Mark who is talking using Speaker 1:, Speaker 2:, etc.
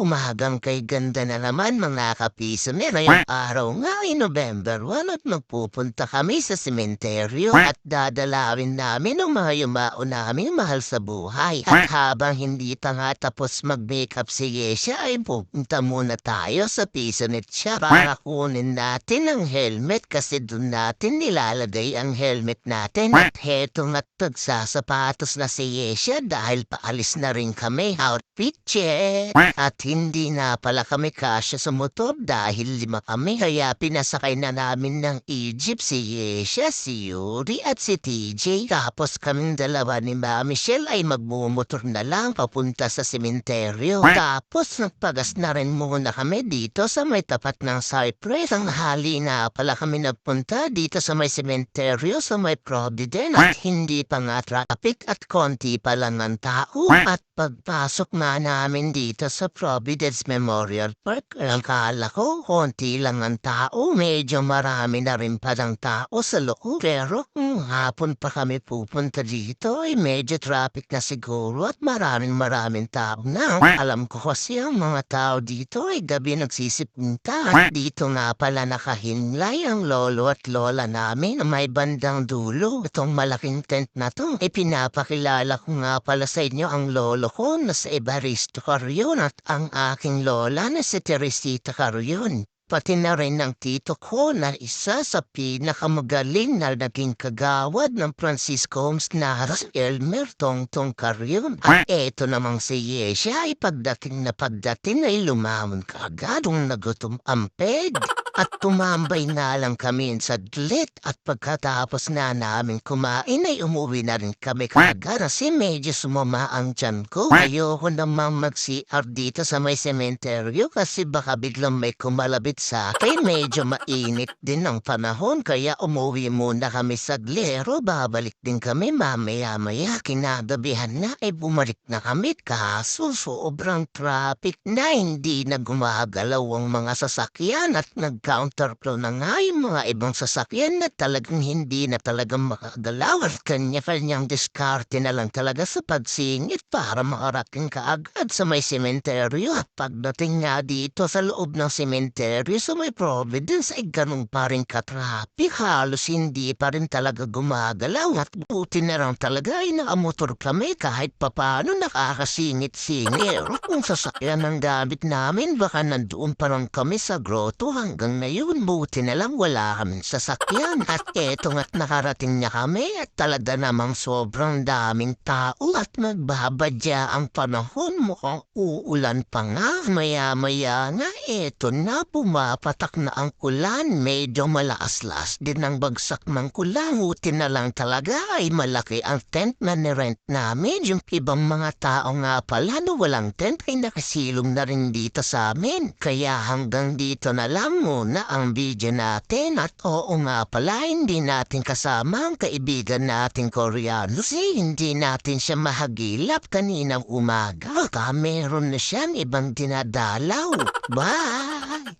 Speaker 1: Umagang kay ganda na naman mga kapiso. Ngayong araw nga ay November 1 at magpupunta kami sa sementeryo at dadalawin namin ang mga yumao naming mahal sa buhay. At habang hindi pa nga tapos mag-makeup si Yesha ay pupunta muna tayo sa Pisonet siya para kunin natin ang helmet kasi doon natin nilalagay ang helmet natin. At heto nga't nagsasapatos na si Yesha dahil paalis na rin kami. Outfit check! At hindi na pala kami kasya sa motor dahil lima kami kaya pinasakay na namin ng Egypt si Yesha, si Yuri at si TJ. Tapos kaming dalawa ni Ma Michelle ay magmumotor na lang papunta sa sementeryo. Tapos nagpagas na rin muna kami dito sa may tapat ng Cypress. Ang hali na pala kami nagpunta dito sa may sementeryo sa may Providence at hindi pa nga traffic at konti pa lang ng tao. At pagpasok na namin dito sa Providence Memorial Park, akala ko konti lang ang tao. Medyo marami na rin pa ng tao sa loob. Pero kung hapon pa kami pupunta dito, ay medyo traffic na siguro at maraming maraming tao na. Alam ko kasi ang mga tao dito ay gabi nagsisipunta. Dito nga pala nakahinlay ang lolo at lola namin na may bandang dulo. Itong malaking tent na to, ipinapakilala ko nga pala sa inyo ang lolo ko na si Evaristo Carrion at ang aking lola na si Teresita Carrion. Pati na rin ng tito ko na isa sa pinakamagaling na naging kagawad ng Francisco Holmes na si Elmer Tongtong Carrion. At eto namang si Yesha ay pagdating na pagdating ay lumamon kaagad kung nagutom ang peg. At tumambay na lang kami sa dlit at pagkatapos na namin kumain ay umuwi na rin kami kaagad kasi medyo sumama ang tiyan ko. Ayoko namang mag-CR dito sa may sementeryo kasi baka biglang may kumalabit sa akin. Medyo mainit din ang panahon kaya umuwi muna kami sa glero. Babalik din kami mamaya-maya. Kinagabihan na ay bumalik na kami kaso sobrang traffic na hindi na gumagalaw ang mga sasakyan at nag-counterflow na nga yung mga ibang sasakyan na talagang hindi na talagang makagalaw at kanya-kanyang diskarte na lang talaga sa pagsingit para makarating ka agad sa may sementeryo. At pagdating nga dito sa loob ng sementeryo sa may Providence ay ganun pa rin katrapik halos hindi pa rin talaga gumagalaw. At buti na lang talaga ay nakamotor kami kahit papano nakakasingit-singit. Kung sasakyan ang gamit namin baka nandoon pa lang kami sa grotto hanggang ngayon buti na lang wala kaming sasakyan. At eto nga't nakarating na kami at talaga namang sobrang daming tao at nagbabadya ang panahon. Mukhang uulan pa nga. Maya-maya nga eto na pumapatak na ang ulan. Medyo malakas-las din ang bagsak ng kulang buti na lang talaga ay malaki ang tent na nirent namin. Yung ibang mga tao nga pala no walang tent ay nakasilong na rin dito sa amin. Kaya hanggang dito na lang muna ang video natin at oo nga pala hindi natin kasama ang kaibigan nating Koreano. Si hindi natin siya mahagilap kaninang umaga. Ka meron na siyang ibang dinadalaw. Bye